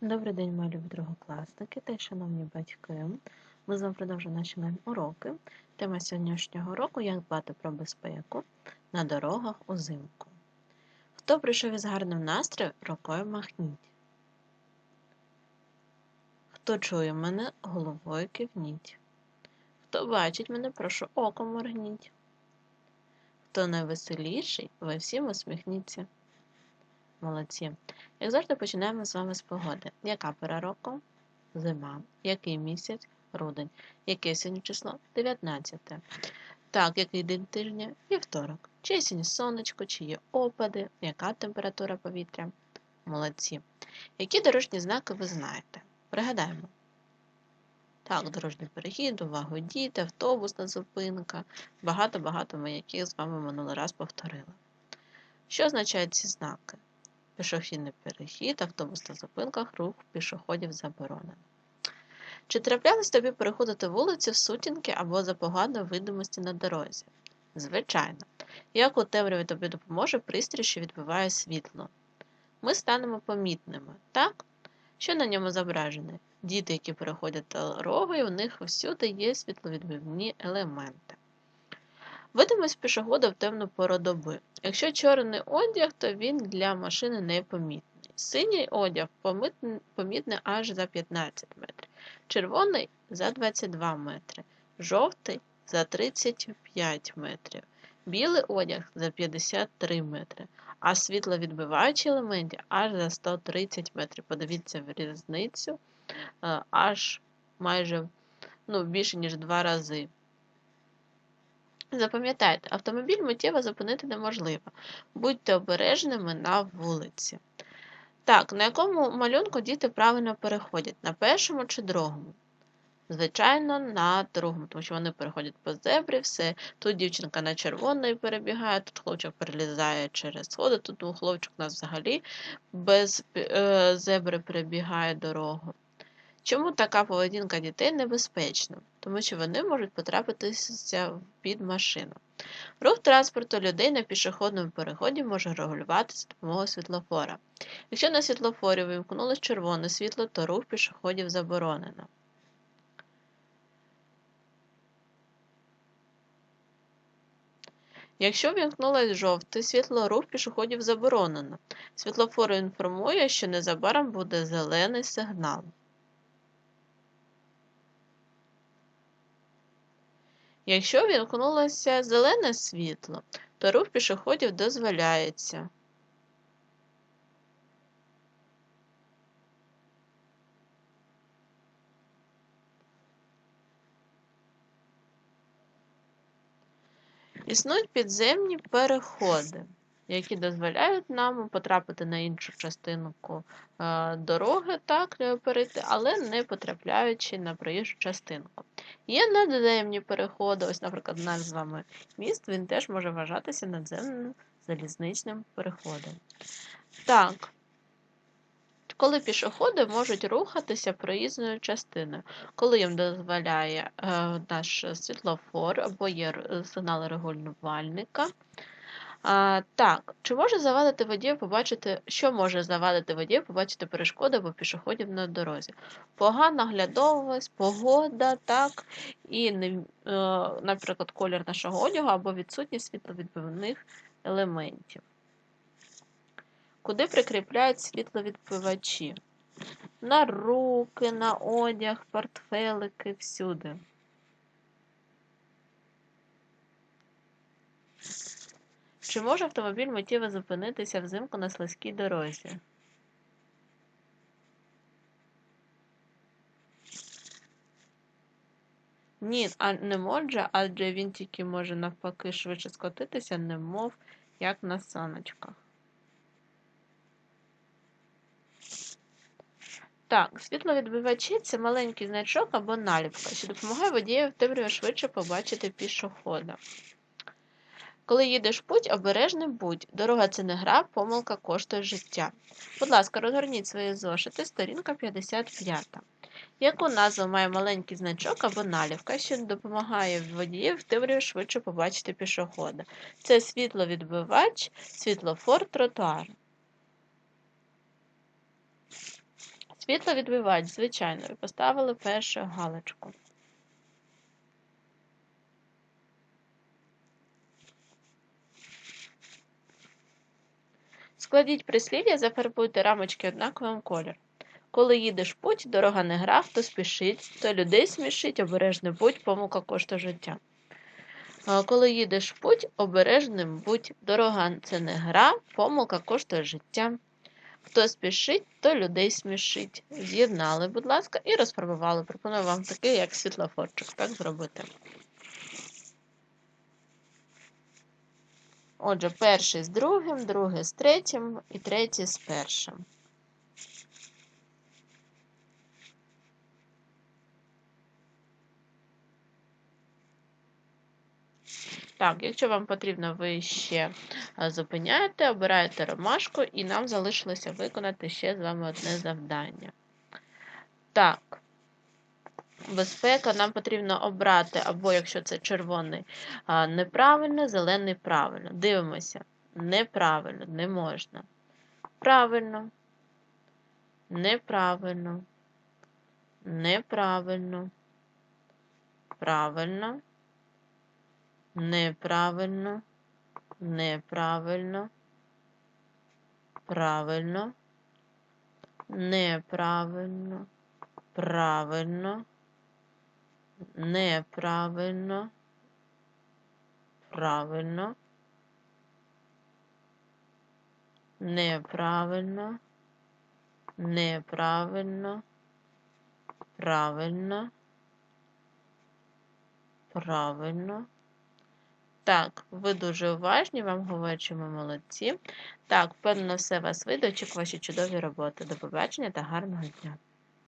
Добрий день, мої любі другокласники та й шановні батьки. Ми з вами продовжуємо наші уроки. Тема сьогоднішнього уроку як дбати про безпеку на дорогах узимку. Хто прийшов із гарним настроєм, рукою махніть. Хто чує мене, головою кивніть. Хто бачить мене, прошу оком моргніть. Хто найвеселіший, ви всім усміхніться. Молодці. Як завжди, починаємо з вами з погоди. Яка пора року? Зима. Який місяць? Рудень. Яке сьогодні число? 19. Так, який день тижня? Вівторок. Чи сьогодні сонечко, чи є опади, яка температура повітря? Молодці. Які дорожні знаки ви знаєте? Пригадаємо. Так, дорожній перехід, увагу діти, автобусна зупинка. Багато-багато ми яких з вами минулий раз повторили. Що означають ці знаки? Пішохідний перехід, автобус на зупинках, рух пішоходів заборонено. Чи траплялось тобі переходити вулицю в сутінки або за поганої видимості на дорозі? Звичайно. Як у темряві тобі допоможе пристрій, що відбиває світло? Ми станемо помітними, так? Що на ньому зображене? Діти, які переходять дорогу, і у них всюди є світловідбивні елементи. Видимость пішохода в темну пору доби. Якщо чорний одяг, то він для машини непомітний. Синій одяг помітний аж за 15 метрів, червоний за 22 метри, жовтий за 35 метрів, білий одяг за 53 метри, а світловідбиваючі елементи аж за 130 метрів. Подивіться в різницю е, аж майже ну, більше, ніж два рази. Запам'ятайте, автомобіль миттєво зупинити неможливо. Будьте обережними на вулиці. Так, на якому малюнку діти правильно переходять? На першому чи другому? Звичайно, на другому, тому що вони переходять по зебрі, все. Тут дівчинка на червоної перебігає, тут хлопчик перелізає через сходи, тут хлопчик у нас взагалі без е, зебри перебігає дорогу. Чому така поведінка дітей небезпечна? Тому що вони можуть потрапитися під машину. Рух транспорту людей на пішохідному переході може регулюватися допомогою світлофора. Якщо на світлофорі вимкнулося червоне світло, то рух пішоходів заборонено. Якщо вімкнулося жовте світло, рух пішоходів заборонено. Світлофор інформує, що незабаром буде зелений сигнал. Якщо вімкнулося зелене світло, то рух пішоходів дозволяється. Існують підземні переходи, які дозволяють нам потрапити на іншу частинку е, дороги, так, е, перейти, але не потрапляючи на проїжджу частинку. Є надземні переходи, ось, наприклад, наш з вами міст, він теж може вважатися надземним залізничним переходом. Так, коли пішоходи можуть рухатися проїзною частиною, коли їм дозволяє е, наш світлофор або є сигнал регулювальника. А, Так, чи може завадити водію побачити, що може завадити водію побачити перешкоди або пішоходів на дорозі? Погана глядовість, погода, так, і, е, наприклад, колір нашого одягу або відсутність світловідбивних елементів. Куди прикріпляють світловідбивачі? На руки, на одяг, портфелики, всюди. Чи може автомобіль миттєво зупинитися взимку на слизькій дорозі? Ні, а не може, адже він тільки може навпаки швидше скотитися, немов як на саночках. Так, світловідбивачі це маленький значок або наліпка, що допомагає водієві темряві швидше побачити пішохода. Коли їдеш путь, обережним будь. Дорога це не гра, помилка коштує життя. Будь ласка, розгорніть свої зошити, сторінка 55. Яку назву має маленький значок або налівка, що допомагає водіїв темряві швидше побачити пішохода? Це світловідбивач, світлофор, тротуар. Світло відбивають, звичайно, ви поставили першу галочку. Складіть прислів'я, зафарбуйте рамочки однаковим кольором. Коли їдеш путь, дорога не гра, хто спішить, то людей смішить, обережний будь, помилка коштує життя. Коли їдеш путь, обережним будь, дорога це не гра, помилка коштує життя. Хто спішить, то людей смішить. З'єднали, будь ласка, і розфарбували. Пропоную вам такий, як світлофорчик, так зробити. Отже, перший з другим, другий з третім і третій з першим. Так, якщо вам потрібно, ви ще е, зупиняєте, обираєте ромашку, і нам залишилося виконати ще з вами одне завдання. Так, безпека, нам потрібно обрати, або якщо це червоний, неправильно, зелений правильно. Дивимося. Неправильно, не можна. Правильно. Неправильно. Неправильно. Правильно. Неправильно. Неправильно. Правильно. Неправильно. Правильно. Неправильно. Правильно. Неправильно. Неправильно. Правильно. Правильно. Так, ви дуже уважні, вам говорять, що ми молодці. Так, впевнено, все вас вийде. Очікую ваші чудові роботи. До побачення та гарного дня.